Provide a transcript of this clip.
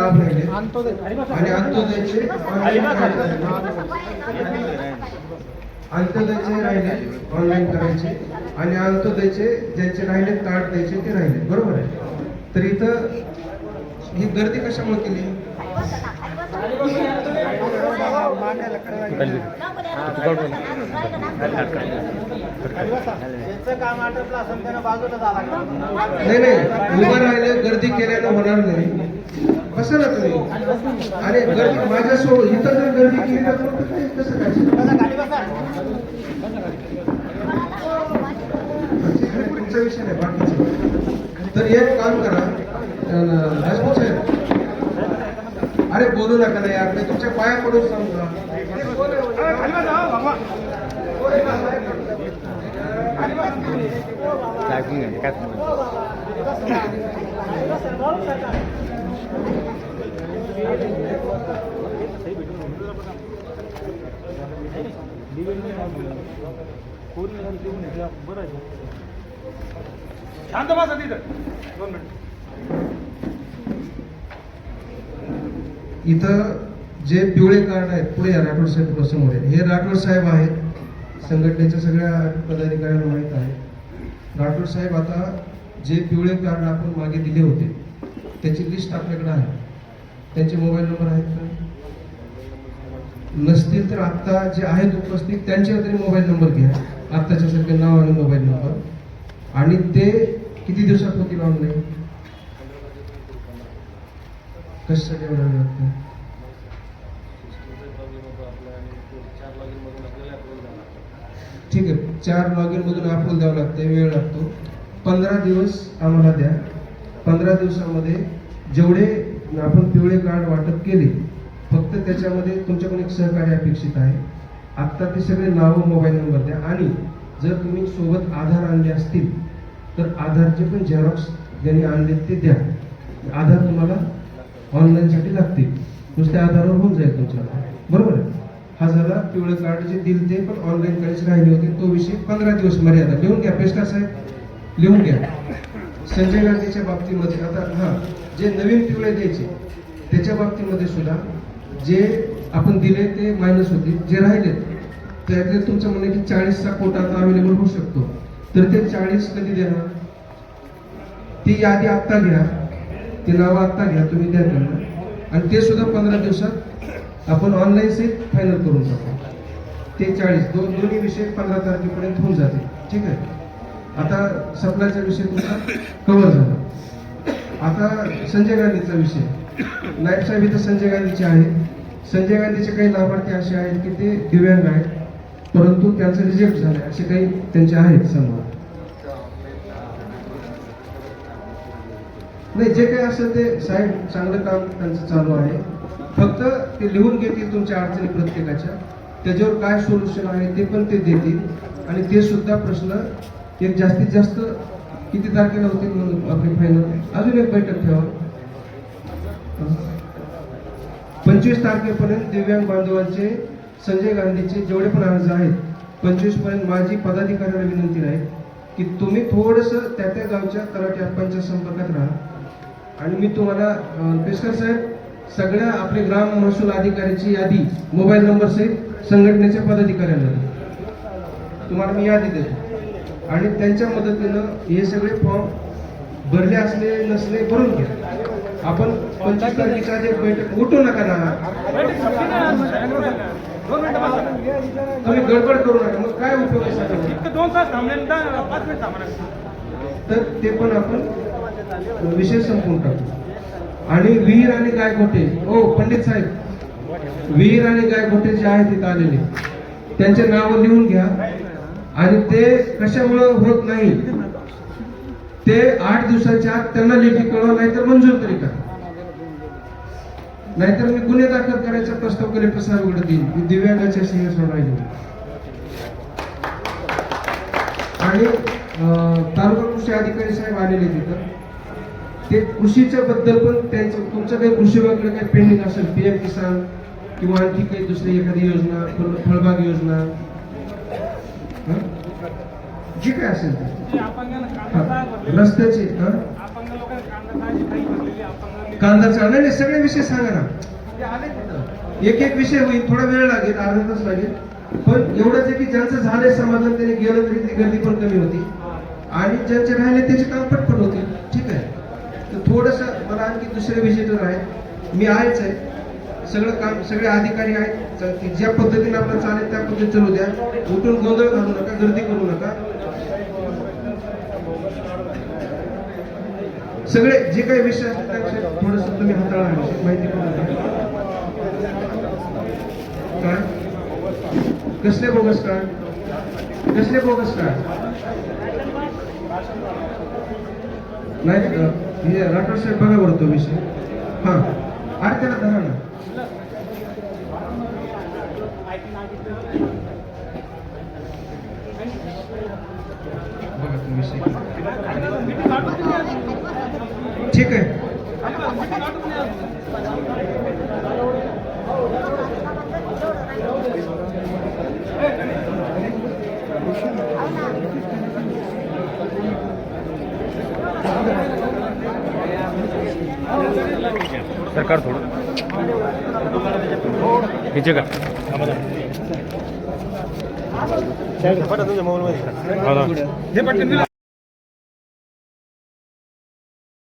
लाभ राहिले. आणि अंत्योदयचे अंत्योदयचे राहिले ऑनलाईन करायचे. आणि अंत्योदयचे ज्यांचे राहिले कार्ड द्यायचे ते राहिले. बरोबर आहे. तर इथं ही गर्दी कशामुळे केली? नाही नाही. उभं राहिले गर्दी केल्यानं होणार नाही. बसा ना तुम्ही? अरे गर्दी माझ्यासोबत इथं जर गर्दी केली तर कसं काय तुमचा विषय नाही बाकीचा. तर एक काम करा राजपूत साहेब. अरे बोलू नका ना यार मी तुमच्या पाया पडून सांगू शांत बसा तिथं. दोन मिनिट. इथं जे पिवळे कार्ड आहेत पुढे या राठोड साहेब समोर हे राठोड साहेब आहेत. संघटनेच्या सगळ्या पदाधिकाऱ्यांना माहीत आहे. राठोड साहेब आता जे पिवळे कार्ड आपण मागे दिले होते त्याची लिस्ट आपल्याकडे आहे. त्यांचे मोबाईल नंबर आहेत का? नसतील तर आत्ता जे आहेत उपस्थित त्यांचे तरी मोबाईल नंबर घ्या. आत्ताच्या सारखे नाव आणि मोबाईल नंबर आणि ते किती दिवसात होतील ऑनलाईन कशासाठी एवढा लागतं? ठीक आहे. चार लॉगिन मधून अप्रूव्हल द्यावं लागतं वेळ लागतो. पंधरा दिवस आम्हाला द्या. पंधरा दिवसामध्ये जेवढे आपण पिवळे कार्ड वाटप केले फक्त त्याच्यामध्ये तुमच्याकडून एक सहकार्य अपेक्षित आहे. आत्ता ते सगळे नावं मोबाईल नंबर द्या. आणि जर तुम्ही सोबत आधार आणले असतील तर आधारचे पण झेरॉक्स ज्यांनी आणले ते द्या. आधार तुम्हाला ऑनलाईनसाठी लागतील. नुसत्या आधारावर होऊन जाईल तुमच्या बरोबर आहे? हा झाला पिवळं कार्ड जे दिल ते पण ऑनलाईन करायचे राहिले होते. तो विषय पंधरा दिवस मर्यादा. लिहून घ्या पेस्टा साहेब. लिहून घ्या. संजय गांधीच्या बाबतीमध्ये आता हां जे नवीन पिवळे द्यायचे त्याच्या बाबतीमध्ये सुद्धा जे आपण दिले ते मायनस होते जे राहिले त्यातले तुमचं म्हणणं की चाळीसचा कोटा आता अवेलेबल होऊ शकतो. तर ते चाळीस कधी देणार? ती यादी आत्ता घ्या. ती नावं आत्ता घ्या तुम्ही द्या त्यांना. आणि ते सुद्धा पंधरा दिवसात आपण ऑनलाईन सेट फायनल करून टाकू. ते चाळीस दोन दोन्ही विषय पंधरा तारखेपर्यंत होऊन जाते ठीक आहे? आता सप्लायचा विषय तुमचा कव्हर झाला. आता संजय गांधीचा विषय. नायब साहेब इथं संजय गांधीचे आहेत. संजय गांधीचे काही लाभार्थी असे आहेत की ते दिव्यांग आहेत. परंतु त्यांचं रिजेक्ट झालं असे काही त्यांचे आहेत समोर. नाही जे काही असेल ते साहेब चांगलं काम त्यांचं चालू आहे. फक्त ते लिहून घेतील तुमच्या अडचणी प्रत्येकाच्या. त्याच्यावर काय सोल्युशन आहे ते पण ते देतील. आणि ते सुद्धा प्रश्न एक जास्तीत जास्त किती तारखेला होतील म्हणून आपली फायनल अजून एक बैठक ठेवा. पंचवीस तारखेपर्यंत दिव्यांग बांधवांचे संजय गांधीचे जेवढे पण अर्ज आहेत पंचवीसपर्यंत माझी पदाधिकाऱ्याला विनंती आहे की तुम्ही थोडस त्या त्या गावच्या तलाठी अप्पांच्या संपर्कात राहा. आणि मी तुम्हाला पेशकर साहेब सगळ्या आपले ग्राम महसूल अधिकाऱ्याची यादी मोबाईल नंबर सहित संघटनेच्या पदाधिकाऱ्यांना तुम्हाला मी यादी देतो. आणि त्यांच्या मदतीनं हे सगळे फॉर्म भरले असले नसले भरून घ्या. आपण पंचवीस आधी एक बैठक उठू नका ना. तुम्ही गडबड करू नका. मग काय उपयोग. तर ते पण आपण विषय संपवून टाकू. आणि विहीर आणि गायगोटे ओ पंडित साहेब विहीर आणि गायगोटे जे आहेत तिथं आलेले. त्यांचे नाव लिहून घ्या. आणि ते कशामुळं होत नाही? ते आठ दिवसाच्या आत त्यांना लेखी कळवा नाहीतर मंजूर तरी करा. नाहीतर मी गुन्हे दाखल करायचा प्रस्ताव कलेक्टर साहेबांकडे देईन. मी दिव्यांगाच्या सिंह राहिलो आणि तालुका कृषी अधिकारी साहेब आलेले तिथं ते कृषीच्या बद्दल पण त्यांचं तुमचं काही कृषी विभागाकडे काही पेंडिंग असेल पीएम किसान किंवा आणखी काही दुसरी एखादी योजना फळबाग योजना जे काय असेल रस्त्याचे लोकांना कांदा चाळ नाही सगळे विषय सांगा ना. तिथं. एक एक विषय होईल थोडा वेळ लागेल अर्धा तास लागेल. पण एवढंच आहे की ज्यांचं झालंय समाधान त्याने गेलं तरी ती गर्दी पण कमी होती. आणि ज्यांचे राहिले त्याचे काम पटपट होतील ठीक आहे? तर थोडस मला आणखी दुसरे विजिटर आहेत. मी आहेच आहे. सगळं काम सगळे अधिकारी आहेत. तर ज्या पद्धतीने आपलं चालेल त्या पद्धतीने चालू द्या. उठून गोंधळ घालू नका गर्दी करू नका. सगळे जे काही विषय असतील त्याविषयी थोडस तुम्ही हाताळा. माहिती करून नका काय? कसले बोगस काय? कसले बोगस काय? नाही का? राठोड साहेब बघा बरं तो विषय. हा. अरे त्याला धरा ना बघा तो विषय ठीक आहे सरकार थोडं। ह्याचे का। तुझ्या मोबाईल